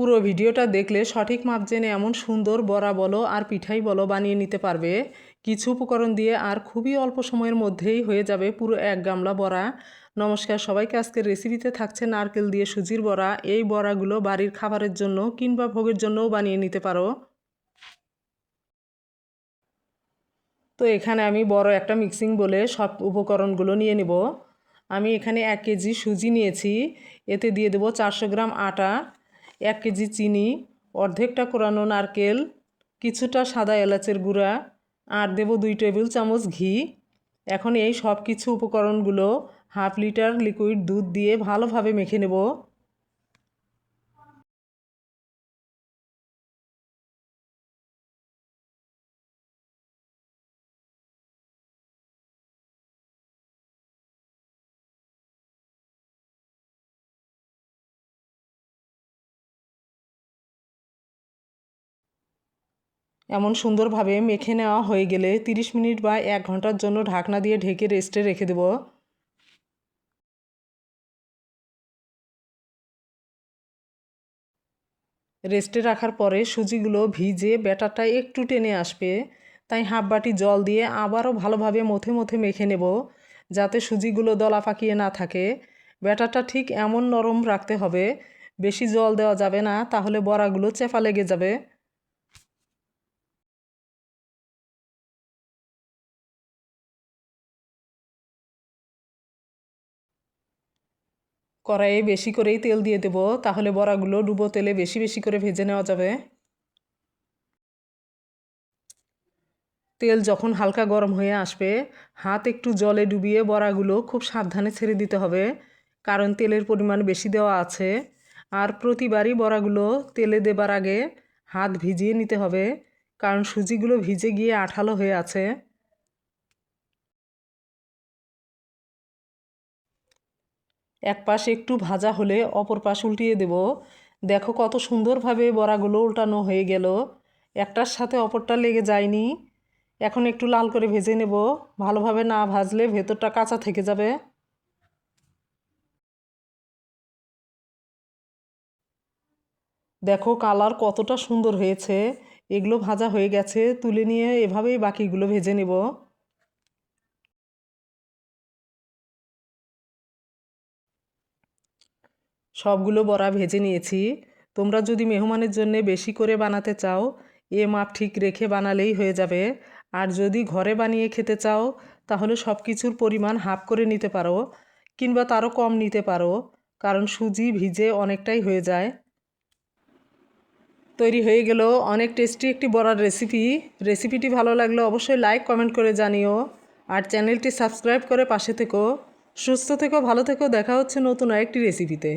পুরো ভিডিওটা দেখলে সঠিক মাপ জেনে এমন সুন্দর বড়া বলো আর পিঠাই বলো বানিয়ে নিতে পারবে। কিছু উপকরণ দিয়ে আর খুবই অল্প সময়ের মধ্যেই হয়ে যাবে পুরো এক গামলা বড়া। নমস্কার, সবাইকে আজকের রেসিপিতে থাকছে নারকেল দিয়ে সুজির বড়া। এই বড়াগুলো বাড়ির খাবারের জন্য কিংবা ভোগের জন্যও বানিয়ে নিতে পারো। তো এখানে আমি বড় একটা মিক্সিং বলে সব উপকরণগুলো নিয়ে নেব। আমি এখানে এক কেজি সুজি নিয়েছি। এতে দিয়ে দেবো চারশো গ্রাম আটা। এক কেজি চিনি, অর্ধেকটা কোরানো নারকেল, কিছুটা সাদা এলাচের গুঁড়া, আর দেব দুই টেবিল চামচ ঘি। এখন এই সব কিছু উপকরণগুলো হাফ লিটার লিকুইড দুধ দিয়ে ভালোভাবে মেখে নেব। এমন সুন্দরভাবে মেখে নেওয়া হয়ে গেলে 30 মিনিট বা এক ঘণ্টার জন্য ঢাকনা দিয়ে ঢেকে রেস্টে রেখে দেব। রেস্টে রাখার পরে সুজিগুলো ভিজে ব্যাটারটা একটু টেনে আসবে, তাই হাফ বাটি জল দিয়ে আবারও ভালোভাবে মথে মথে মেখে নেব, যাতে সুজিগুলো দলা পাকিয়ে না থাকে। ব্যাটারটা ঠিক এমন নরম রাখতে হবে, বেশি জল দেওয়া যাবে না, তাহলে বড়াগুলো চেপা লেগে যাবে। কড়াইয়ে বেশি করেই তেল দিয়ে দেব, তাহলে বড়াগুলো ডুবো তেলে বেশি বেশি করে ভেজে নেওয়া যাবে। তেল যখন হালকা গরম হয়ে আসবে, হাত একটু জলে ডুবিয়ে বড়াগুলো খুব সাবধানে ছেড়ে দিতে হবে, কারণ তেলের পরিমাণ বেশি দেওয়া আছে। আর প্রতিবারই বড়াগুলো তেলে দেবার আগে হাত ভিজিয়ে নিতে হবে, কারণ সুজিগুলো ভিজে গিয়ে আঠালো হয়ে আছে। এক পাশ একটু ভাজা হলে অপর পাশ উল্টিয়ে দেব। দেখো কত সুন্দরভাবে বড়াগুলো উল্টানো হয়ে গেল। একটার সাথে অপরটা লেগে যায়নি। এখন একটু লাল করে ভেজে নেব। ভালোভাবে না ভাজলে ভেতরটা কাঁচা থেকে যাবে। দেখো কালার কতটা সুন্দর হয়েছে। এগুলো ভাজা হয়ে গেছে। তুলে নিয়ে এভাবেই বাকিগুলো ভেজে নেব। সবগুলো বড়া ভেজে নিয়েছি। তোমরা যদি মেহমানের জন্য বেশি করে বানাতে চাও, এ মাপ ঠিক রেখে বানালেই হয়ে যাবে। আর যদি ঘরে বানিয়ে খেতে চাও, তাহলে সব কিছুর পরিমাণ হাফ করে নিতে পারো, কিংবা তারও কম নিতে পারো, কারণ সুজি ভিজে অনেকটাই হয়ে যায়। তৈরি হয়ে গেল অনেক টেস্টি একটি বড়ার রেসিপি। রেসিপিটি ভালো লাগলে অবশ্যই লাইক, কমেন্ট করে জানিও। আর চ্যানেলটি সাবস্ক্রাইব করে পাশে থেকো। সুস্থ থেকো, ভালো থেকো। দেখা হচ্ছে নতুন আরেকটি রেসিপিতে।